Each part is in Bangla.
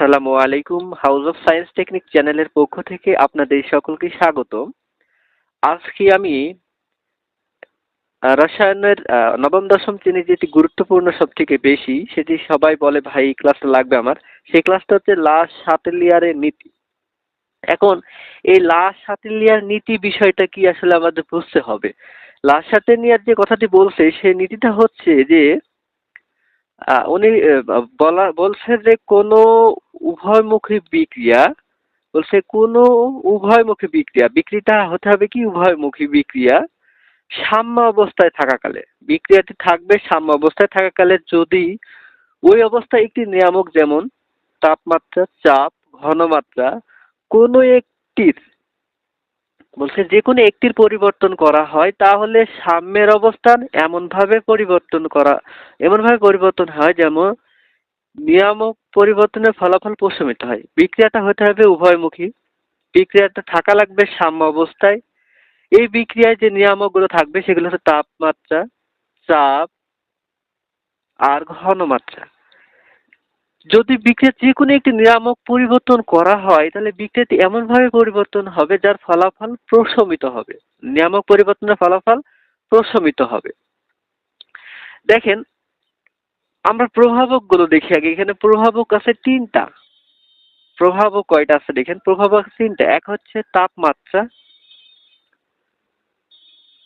আসসালামু আলাইকুম হাউস অফ সায়েন্স টেকনিক চ্যানেলের পক্ষ থেকে আপনাদের সকলকে স্বাগত আজকে আমি রসায়নের নবম, দশম শ্রেণির যেটি গুরুত্বপূর্ণ সব থেকে বেশি, সেটি সবাই বলে, ভাই, এই ক্লাসটা লাগবে আমার। সেই ক্লাসটা হচ্ছে লাশ সাতেলিয়ারের নীতি। এখন, এই লাশ সাতেলিয়ার নীতি বিষয়টা কি আসলে আমাদের বুঝতে হবে? লাশ সাতেলিয়ার যে কথাটি বলছে সেই নীতিটা হচ্ছে যে উনি বলা, বলছে যে কোনো উভয়মুখী বিক্রিয়া, বলছে কোনো উভয়মুখী বিক্রিয়া বিক্রিয়াটা হতে হবে কি উভয়মুখী বিক্রিয়া, সাম্য অবস্থায় থাকাকালে। বিক্রিয়াটি থাকবে সাম্য অবস্থায় থাকাকালে যদি ওই অবস্থায় একটি নিয়ামক যেমন তাপমাত্রা, চাপ, ঘনমাত্রা, কোনো একটির বলছে, যে কোনো একটির পরিবর্তন করা হয়, তাহলে সাম্যের অবস্থান এমনভাবে পরিবর্তন করা, এমনভাবে পরিবর্তন হয় যেমন নিয়ামক পরিবর্তনের ফলাফল প্রশমিত হয়। বিক্রিয়াটা হতে হবে উভয়মুখী। বিক্রিয়াটা থাকা লাগবে সাম্য অবস্থায়। এই বিক্রিয়ায় যে নিয়ামকগুলো থাকবে, সেগুলো হচ্ছে তাপমাত্রা, চাপ, আর ঘনমাত্রা। যদি বিক্রিয়ার যে কোনো একটি নিয়ামক পরিবর্তন করা হয়, তাহলে বিক্রিয়াটি এমনভাবে পরিবর্তন হবে যার ফলাফল প্রশমিত হবে। নিয়ামক পরিবর্তনের ফলাফল প্রশমিত হবে। দেখেন, আমরা প্রভাবকগুলো দেখি আগে। এখানে প্রভাবক আছে তিনটা। প্রভাবক কয়টা আছে দেখেন? প্রভাবক তিনটা। এক হচ্ছে তাপমাত্রা।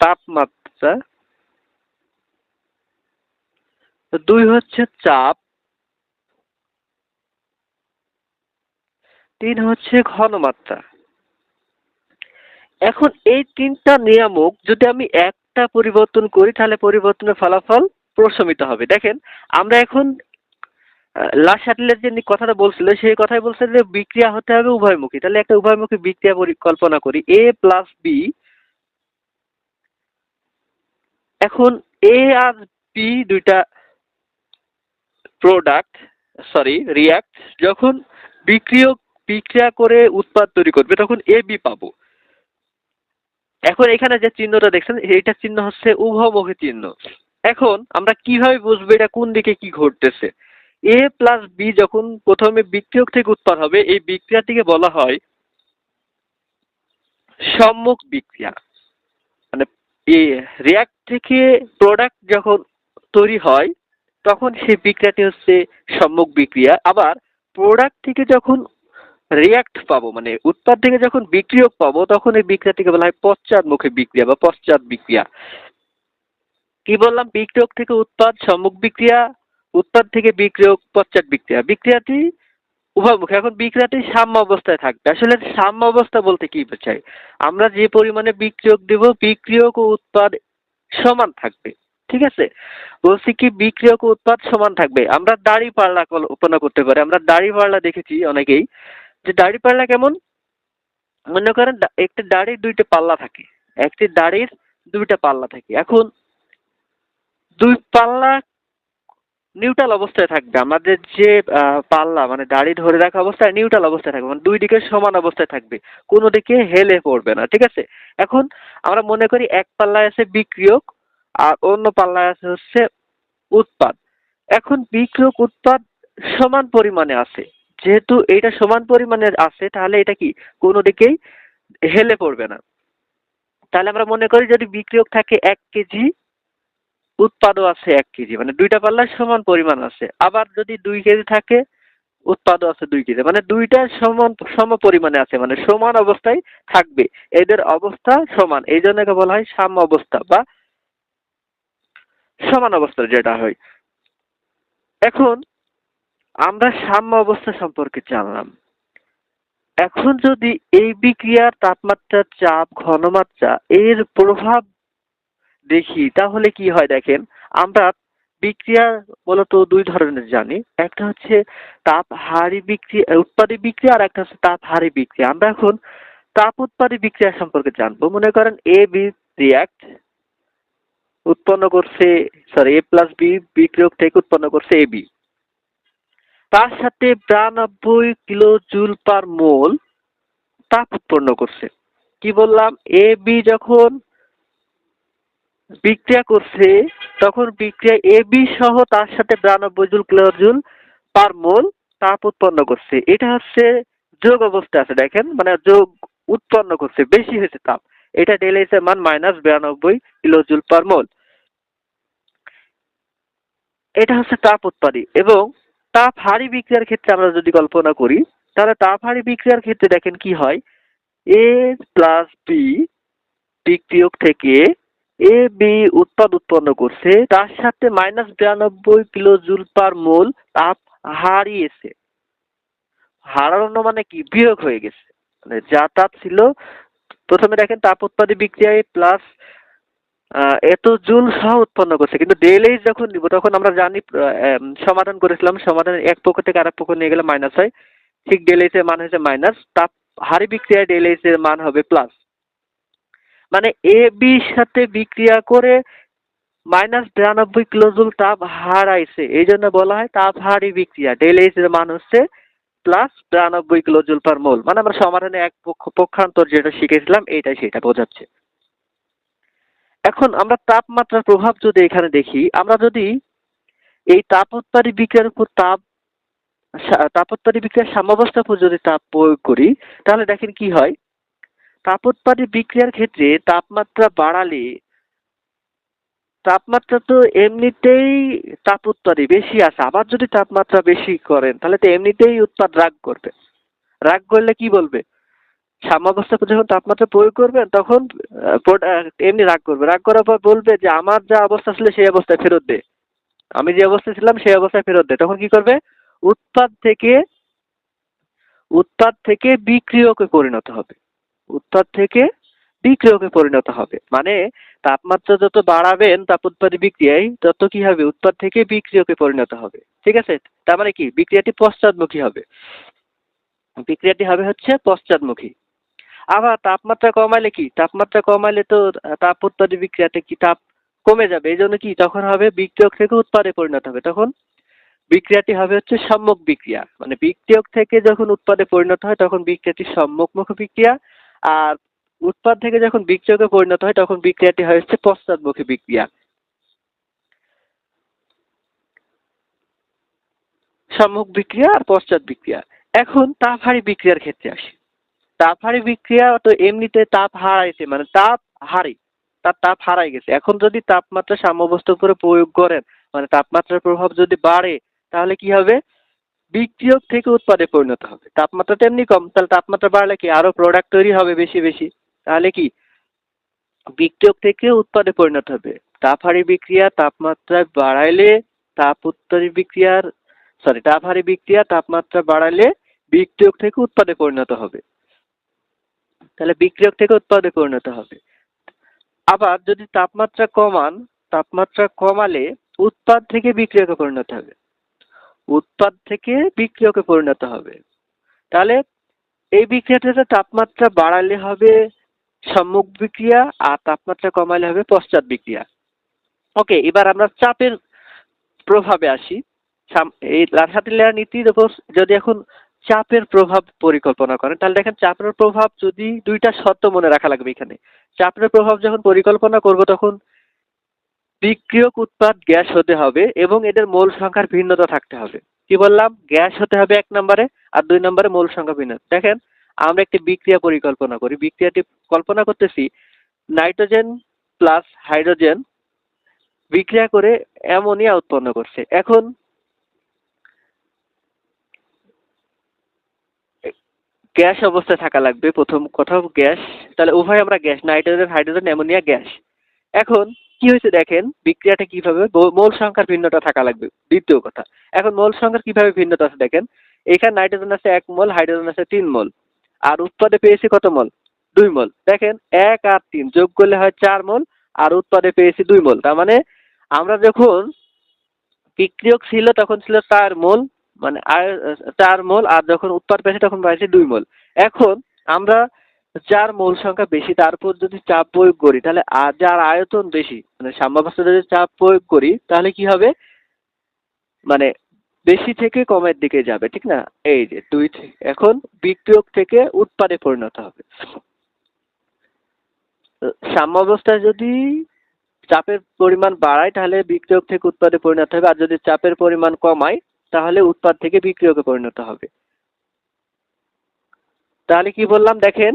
তাপমাত্রা। দুই হচ্ছে চাপ। তিন হচ্ছে ঘনমাত্রা। এখন এই তিনটা নিয়ামক যদি আমি একটা পরিবর্তন করি, তাহলে পরিবর্তনের ফলাফল প্রশমিত হবে। দেখেন, আমরা এখন লাস্ট যে কথাটা বলছিল, সেই কথাই বলছে যে বিক্রিয়া হতে হবে উভয়মুখী। তাহলে একটা উভয়মুখী বিক্রিয়া পরিকল্পনা করি। এ প্লাস বি এখন এ আর বি দুইটা প্রোডাক্ট সরি রিয়াক্ট যখন বিক্রিয় বিক্রিয়া করে উৎপাদ তৈরি করবে, তখন এ বি পাবো। এখন এখানে যে চিহ্নটা দেখছেন এইটা চিহ্ন হচ্ছে উভয়মুখী চিহ্ন। এখন আমরা কীভাবে বুঝব এটা কোন দিকে কি ঘটতেছে? এ প্লাস বি যখন প্রথমে বিক্রিয়ক থেকে উৎপাদ হবে, এই বিক্রিয়াটিকে বলা হয় সম্মুখ বিক্রিয়া। মানে রিয়াক্ট থেকে প্রোডাক্ট যখন তৈরি হয়, তখন সেই বিক্রিয়াটি হচ্ছে সম্মুখ বিক্রিয়া। আবার প্রোডাক্ট থেকে যখন রিয়াক্ট পাবো মানে উৎপাদ থেকে যখন বিক্রিয়ক পাবো, তখন এই বিক্রিয়াটিকে বলা হয় পশ্চাৎমুখী বিক্রিয়া বা পশ্চাৎ বিক্রিয়া। কি বললাম? বিক্রিয়ক থেকে উৎপাদ, সম্মুখ বিক্রিয়া, উৎপাদ থেকে বিক্রিয়ক, পশ্চাৎ বিক্রিয়া। বিক্রিয়াটি উভয়মুখী এখন বিক্রিয়াটি সাম্য অবস্থায় থাকবে। আসলে সাম্য অবস্থা বলতে কি বোঝায়? আমরা যে পরিমাণে বিক্রিয়ক দেব, বিক্রিয়ক ও উৎপাদ সমান থাকবে। ঠিক আছে? বলছি কি, বিক্রিয়ক উৎপাদ সমান থাকবে। আমরা দাড়ি পাল্লা কল্পনা করতে পারি। আমরা দাড়ি পাল্লা দেখেছি অনেকেই। যে দাড়ি পাল্লা কেমন? মনে করেন একটা দাড়ির দুইটা পাল্লা থাকে, একটি দাড়ির দুইটা পাল্লা থাকে। এখন দুই পাল্লা নিউট্রাল অবস্থায় থাকবে। আমাদের যে পাল্লা মানে দাড়ি ধরে রাখা অবস্থায় নিউট্রাল অবস্থায় থাকবে। মানে দুই দিকে সমান অবস্থায় থাকবে। কোনো দিকে হেলে পড়বে না, ঠিক আছে? এখন আমরা মনে করি এক পাল্লায় আছে বিক্রিয়ক, আর অন্য পাল্লায় আছে হচ্ছে উৎপাদ। এখন বিক্রিয়ক, উৎপাদ সমান পরিমাণে আছে। যেহেতু এটা সমান পরিমাণে আছে, তাহলে এটা কি কোনো দিকেই হেলে পড়বে না। তাহলে আমরা মনে করি যদি বিক্রিয়ক থাকে এক কেজি, উৎপাদও আছে এক কেজি মানে দুইটা পাল্লার সমান পরিমাণ আছে। আবার যদি দুই কেজি থাকে, উৎপাদও আছে দুই কেজি মানে দুইটা সমান, সম পরিমাণে আছে মানে সমান অবস্থায় থাকবে। এদের অবস্থা সমান, এই জন্য বলা হয় সাম্য অবস্থা বা সমান অবস্থা যেটা হয়। এখন আমরা সাম্য অবস্থা সম্পর্কে জানলাম। এখন যদি এই বিক্রিয়ার তাপমাত্রা চাপ, ঘনমাত্রা এর প্রভাব দেখি, তাহলে কি হয় দেখেন? আমরা বিক্রিয়া মূলত দুই ধরনের জানি। একটা হচ্ছে তাপ হারি বিক্রিয়া উৎপাদী বিক্রিয়া আর একটা হচ্ছে তাপ হারি বিক্রিয়া। আমরা এখন তাপ উৎপাদী বিক্রিয়া সম্পর্কে জানব। মনে করেন এ বি রিয়াক্ট উৎপন্ন করছে সরি এ প্লাস বি বিক্রিয়ক থেকে উৎপন্ন করছে এ বি তার সাথে বিরানব্বই কিলো জুল পার মোল তাপ উৎপন্ন করছে। কি বললাম? এ বি যখন বিক্রিয়া করছে, তখন বিক্রিয়া এ বি সহ তার সাথে বিরানব্বই joule kilo joule per mole তাপ উৎপন্ন করছে। এটা হচ্ছে যোগ অবস্থা আছে, দেখেন মানে যোগ উৎপন্ন করছে, বেশি হয়েছে তাপ। এটা ডেল এইচ এর মান মাইনাস বিরানব্বই কিলোজুল পার মোল। এটা হচ্ছে তাপ উৎপাদী এবং তাপ হারি বিক্রিয়ার ক্ষেত্রে আমরা যদি কল্পনা করি, তাহলে তাপ হারি বিক্রিয়ার ক্ষেত্রে দেখেন কি হয়? এ প্লাস বি বিক্রিয়ক থেকে এ বি উৎপাদ উৎপন্ন করছে। তার সাথে মাইনাস বিরানব্বই কিলো জুল পার মোল তাপ হারিয়েছে হারানো মানে কি? বিয়োগ হয়ে গেছে। মানে যা তাপ ছিল, প্রথমে দেখেন তাপ উৎপাদী বিক্রিয়ায় প্লাস এত জুল সহ উৎপন্ন করছে। কিন্তু এইচ যখন নিব, তখন আমরা জানি সমাধান করেছিলাম। সমাধান এক পক্ষ থেকে আরেক পক্ষ নিয়ে গেলে মাইনাস হয়। ঠিক ডেল এর মান হচ্ছে মাইনাস তাপ হারি বিক্রিয়ায় ডেল এর মান হবে প্লাস মানে এ বির সাথে বিক্রিয়া করে মাইনাস বিরানব্বই কিলোজুল তাপ হারাইছে। এই জন্য বলা হয় তাপ হারি বিক্রিয়া। ডেল এর মান হচ্ছে প্লাস বিরানব্বই কিলোজুল পার মোল মানে আমরা সমাধানে এক পক্ষ পক্ষান্তর যেটা শিখেছিলাম, এইটাই সেটা বোঝাচ্ছে। এখন আমরা তাপমাত্রার প্রভাব যদি এখানে দেখি, আমরা যদি এই তাপোৎপাদী বিক্রিয়ার উপর তাপ তাপোৎপাদী বিক্রিয়ার সাম্যাবস্থার উপর যদি তাপ প্রয়োগ করি, তাহলে দেখেন কি হয়? তাপোৎপাদী বিক্রিয়ার ক্ষেত্রে তাপমাত্রা বাড়ালে, তাপমাত্রা তো এমনিতেই তাপ বেশি আছে, আবার যদি তাপমাত্রা বেশি করেন, তাহলে তো এমনিতেই উৎপাদ রাগ করবে। রাগ করলে কি বলবে? সাম্যাবস্থা যখন তাপমাত্রা প্রয়োগ করবেন, তখন এমনি রাগ করবে। রাগ করার পর বলবে যে, আমার যা অবস্থা ছিল সেই অবস্থায় ফেরত দে। আমি যে অবস্থায় ছিলাম সেই অবস্থায় ফেরত দে। তখন কি করবে? উৎপাদ থেকে উৎপাদ থেকে বিক্রিয়কে পরিণত হবে। উৎপাদ থেকে বিক্রিয়কে পরিণত হবে। মানে তাপমাত্রা যত বাড়াবেন, তাপ উৎপাদী বিক্রিয়ায়, তত কি হবে? উৎপাদ থেকে বিক্রিয়কে পরিণত হবে। ঠিক আছে? তার মানে কি? বিক্রিয়াটি পশ্চাদমুখী হবে। বিক্রিয়াটি হবে হচ্ছে পশ্চাৎমুখী। আবার তাপমাত্রা কমাইলে কি? তাপমাত্রা কমাইলে তো তাপ উৎপাদী বিক্রিয়াতে কি তাপ কমে যাবে? এই জন্য কি তখন হবে বিক্রিয়ক থেকে উৎপাদে পরিণত হবে। তখন বিক্রিয়াটি হবে হচ্ছে সম্মুখ বিক্রিয়া। মানে বিক্রিয়ক থেকে যখন উৎপাদে পরিণত হয় তখন বিক্রিয়াটি সম্মুখমুখী বিক্রিয়া। আর উৎপাদ থেকে যখন বিক্রিয়কে পরিণত হয় তখন বিক্রিয়াটি হয় হচ্ছে পশ্চাৎমুখী বিক্রিয়া। সম্মুখ বিক্রিয়া আর পশ্চাৎ বিক্রিয়া। এখন তাপ হারি বিক্রিয়ার ক্ষেত্রে আসি। তাপ হারি বিক্রিয়া তো এমনিতে তাপ হারাইছে মানে তাপ হারি, তার তাপ হারাই গেছে। এখন যদি তাপমাত্রা সাম্যাবস্থার উপরে প্রয়োগ করেন মানে তাপমাত্রার প্রভাব যদি বাড়ে, তাহলে কি হবে? বিক্রিয়ক থেকে উৎপাদে পরিণত হবে। তাপমাত্রা তো এমনি কম, তাহলে তাপমাত্রা বাড়লে কি আরও প্রোডাক্ট তৈরি হবে বেশি বেশি? তাহলে কি? বিক্রিয়ক থেকে উৎপাদে পরিণত হবে। তাপহারি বিক্রিয়া, তাপমাত্রা বাড়াইলে তাপ উৎপাদী বিক্রিয়ার সরি তাপহারি বিক্রিয়া, তাপমাত্রা বাড়ালে বিক্রিয়ক থেকে উৎপাদে পরিণত হবে। তাহলে বিক্রিয়ক থেকে উৎপাদে পরিণত হবে। আবার যদি তাপমাত্রা কমান, তাপমাত্রা কমালে উৎপাদ থেকে বিক্রিয়কে পরিণত হবে। উৎপাদ থেকে বিক্রিয়কে পরিণত হবে। তাহলে এই বিক্রিয়াটাতে তাপমাত্রা বাড়ালে হবে সম্মুখ বিক্রিয়া আর তাপমাত্রা কমালে হবে পশ্চাৎ বিক্রিয়া। ওকে এবার আমরা চাপের প্রভাবে আসি। এই লাসাতিলিয়ার নীতির উপর যদি এখন চাপের প্রভাব পরিকল্পনা করেন। তাহলে দেখেন, চাপের প্রভাব যদি দুইটা শর্ত মনে রাখা লাগবে এখানে। চাপের প্রভাব যখন পরিকল্পনা করব, তখন বিক্রিয়ক উৎপাদ গ্যাস হতে হবে এবং এদের মোল সংখ্যার ভিন্নতা থাকতে হবে। কি বললাম? গ্যাস হতে হবে এক নম্বরে আর দুই নম্বরে মোল সংখ্যা ভিন্ন দেখেন, আমরা একটি বিক্রিয়া পরিকল্পনা করি। বিক্রিয়াটি কল্পনা করতেছি, নাইট্রোজেন প্লাস হাইড্রোজেন বিক্রিয়া করে অ্যামোনিয়া উৎপন্ন করছে। এখন গ্যাস অবস্থায় থাকা লাগবে, প্রথম কথা গ্যাস। তাহলে উভয় আমরা gas, nitrogen, hydrogen, ammonia, gas. এখন কি হয়েছে দেখেন, বিক্রিয়াটা কীভাবে মোল সংখ্যার ভিন্নতা থাকা লাগবে, দ্বিতীয় কথা। এখন মোল সংখ্যার কীভাবে ভিন্নতা আছে দেখেন, এখানে নাইট্রোজেন আছে এক মোল, হাইড্রোজেন আছে তিন মোল। আর উৎপাদে পেয়েছি কত মোল? দুই মোল। দেখেন, এক আর তিন যোগ করলে হয় চার মোল, আর উৎপাদে পেয়েছি দুই মোল। তার মানে আমরা যখন বিক্রিয়ক ছিল তখন ছিল চার মোল মানে চার মোল আর যখন উৎপাদ পেয়েছি তখন পাইছি দুই মোল। এখন আমরা যার মোল সংখ্যা বেশি তার উপর যদি চাপ প্রয়োগ করি, তাহলে আর যার আয়তন বেশি মানে সাম্যাবস্থা যদি চাপ প্রয়োগ করি, তাহলে কি হবে? মানে বেশি থেকে কমের দিকে যাবে, ঠিক না? এই যে দুই এখন বিক্রিয়ক থেকে উৎপাদে পরিণত হবে। সাম্যাবস্থায় যদি চাপের পরিমাণ বাড়ায়, তাহলে বিক্রিয়ক থেকে উৎপাদে পরিণত হবে, আর যদি চাপের পরিমাণ কমায় তাহলে উৎপাদ থেকে বিক্রিয়কে পরিণত হবে। তাহলে কি বললাম, দেখেন,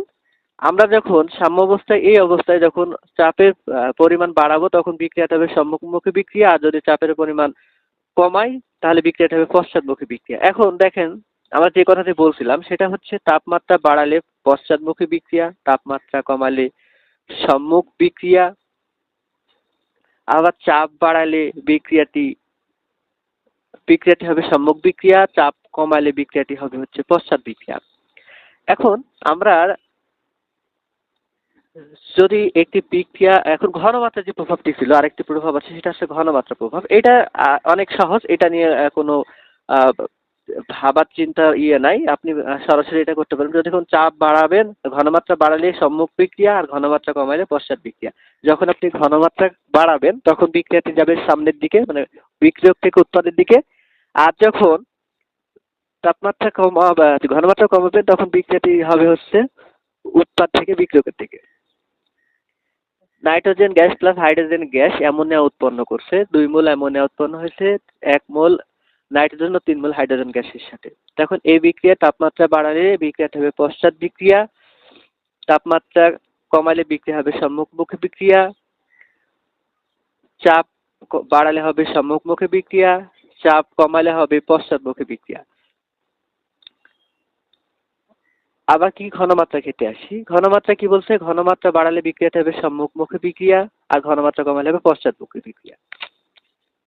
আমরা যখন সাম্যাবস্থায় এই অবস্থায় যখন চাপের পরিমাণ বাড়াবো, তখন বিক্রিয়াটা হবে সম্মুখমুখী বিক্রিয়া, আর যদি চাপের পরিমাণ কমাই, তাহলে বিক্রিয়াটা হবে পশ্চাৎমুখী বিক্রিয়া। এখন দেখেন, আমরা যে কথাটি বলছিলাম, সেটা হচ্ছে তাপমাত্রা বাড়ালে পশ্চাৎমুখী বিক্রিয়া, তাপমাত্রা কমালে সম্মুখ বিক্রিয়া, আবার চাপ বাড়ালে বিক্রিয়াটি বিক্রিয়াটি হবে সম্মুখ বিক্রিয়া, চাপ কমালে বিক্রিয়াটি হবে হচ্ছে পশ্চাৎ বিক্রিয়া। এখন আমরা যদি একটি বিক্রিয়া, এখন ঘনমাত্রা যে প্রভাবটি ছিল, আরেকটি প্রভাব আছে, সেটা হচ্ছে ঘনমাত্রা প্রভাব। এটা অনেক সহজ, এটা নিয়ে কোনো ভাবার চিন্তা ইয়ে নাই। আপনি সরাসরি এটা করতে পারেন। যখন চাপ বাড়াবেন, ঘনমাত্রা বাড়ালে সম্মুখ বিক্রিয়া আর ঘনমাত্রা কমালে পশ্চাৎ বিক্রিয়া। যখন আপনি ঘনমাত্রা বাড়াবেন, তখন বিক্রিয়াটি যাবে সামনের দিকে মানে বিক্রিয়ক থেকে উৎপাদের দিকে। আর যখন তাপমাত্রা কমা ঘনমাত্রা কমাবে তখন বিক্রিয়াটি হবে হচ্ছে উৎপাদ থেকে বিক্রিয়কের দিকে। Nitrogen gas plus hydrogen gas ammonia উৎপন্ন করছে। দুই মোল অ্যামোনিয়া উৎপন্ন হয়েছে, এক মোল নাইট্রোজেন ও তিন মোল হাইড্রোজেন গ্যাসের সাথে। তখন এই বিক্রিয়া তাপমাত্রা বাড়ালে বিক্রিয়াটা হবে পশ্চাৎ বিক্রিয়া। তাপমাত্রা কমালে বিক্রিয়া হবে সম্মুখমুখী বিক্রিয়া। চাপ বাড়ালে হবে সম্মুখমুখী বিক্রিয়া। চাপ কমালে হবে পশ্চাৎমুখী বিক্রিয়া। আবার কি ঘনমাত্রা খেতে আসি? ঘনমাত্রা কি বলছে? ঘনমাত্রা বাড়ালে বিক্রিয়াটা হবে সম্মুখমুখী বিক্রিয়া, আর ঘনমাত্রা কমালে হবে পশ্চাৎমুখী বিক্রিয়া।